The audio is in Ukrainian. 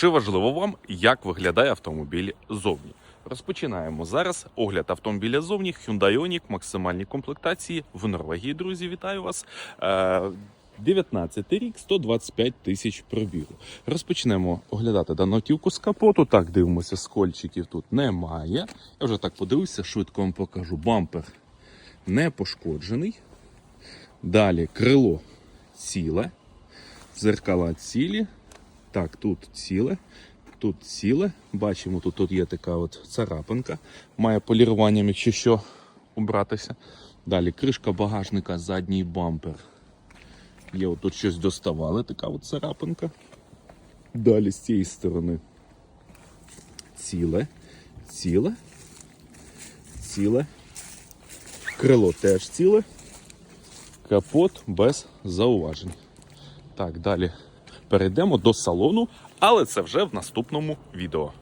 Чи важливо вам, як виглядає автомобіль зовні? Розпочинаємо зараз огляд автомобіля зовні Hyundai Ioniq, максимальні комплектації в Норвегії. Друзі, вітаю вас. Е, 19 рік, 125 тисяч пробігу. Розпочнемо оглядати дану автівку з капоту. Так, дивимося, скольчиків тут немає. Я вже так подивився, швидко вам покажу. Бампер не пошкоджений. Далі крило ціле, зеркала цілі. Так, тут ціле, тут ціле. Бачимо, тут, тут є така от царапинка. Має поліруванням, якщо що, убратися. Далі кришка багажника, задній бампер. Є от тут щось доставали, така от царапинка. Далі з цієї сторони ціле, ціле, ціле. Крило теж ціле. Капот без зауважень. Так, далі перейдемо до салону, але це вже в наступному відео.